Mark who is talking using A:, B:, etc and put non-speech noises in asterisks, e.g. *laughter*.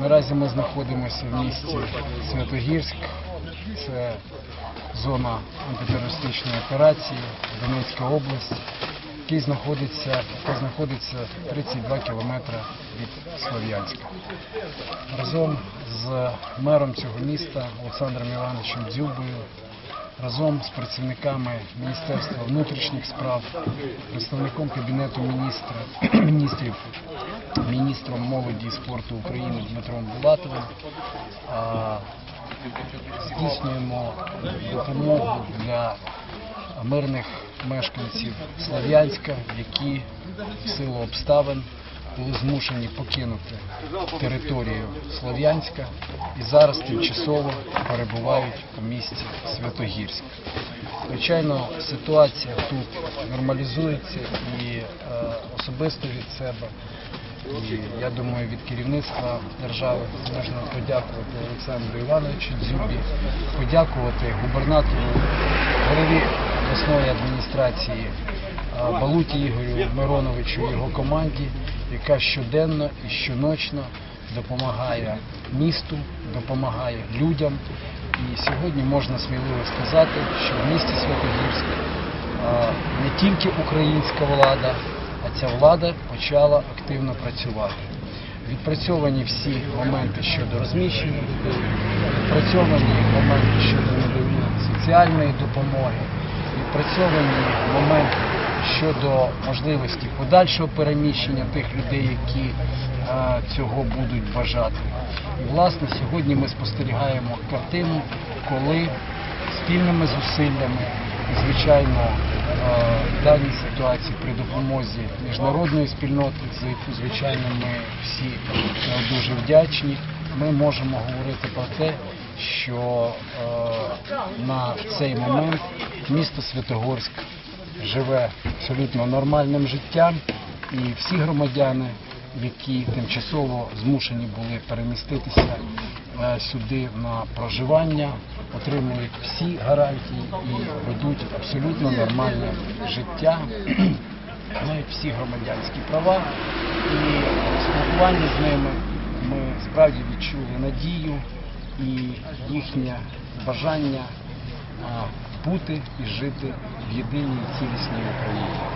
A: Наразі ми знаходимося в місті Святогірськ. Це зона антитерористичної операції, Донецька область, який знаходиться, яка знаходиться 32 кілометри від Слов'янська. Разом з мером цього міста Олександром Івановичем Дзюбою, разом з працівниками Міністерства внутрішніх справ, представником Кабінету *clears throat* міністрів, міністром молоді і спорту України Дмитром Булатовим. Здійснюємо допомогу для мирних мешканців Слов'янська, які в силу обставин були змушені покинути територію Слов'янська і зараз тимчасово перебувають у місті Святогірськ. Звичайно, ситуація тут нормалізується і е, особисто від себе. І я думаю, від керівництва держави можна подякувати Олександру Івановичу Дзюбі, подякувати губернатору, голові обласної адміністрації Балуті Ігорю Мироновичу і його команді, яка щоденно і щоночно допомагає місту, допомагає людям. І сьогодні можна сміливо сказати, що в місті Святогірськ не тільки українська влада, а ця влада почала активно працювати. Відпрацьовані всі моменти щодо розміщення відпрацьовані моменти щодо надання соціальної допомоги, відпрацьовані моменти щодо можливості подальшого переміщення тих людей, які е, цього будуть бажати. І власне сьогодні ми спостерігаємо картину, коли спільними зусиллями звичайно, е, в даній ситуації при допомозі міжнародної спільноти, за яку, звичайно, ми всі е, дуже вдячні, ми можемо говорити про те, що на цей момент місто Святогорськ живе абсолютно нормальним життям, і всі громадяни, які тимчасово змушені були переміститися е, сюди на проживання, отримують всі гарантії і ведуть абсолютно нормальне життя, *clears throat* мають всі громадянські права. І в спілкуванні з ними ми справді відчули надію і їхнє бажання бути і жити в єдиній цілісній Україні.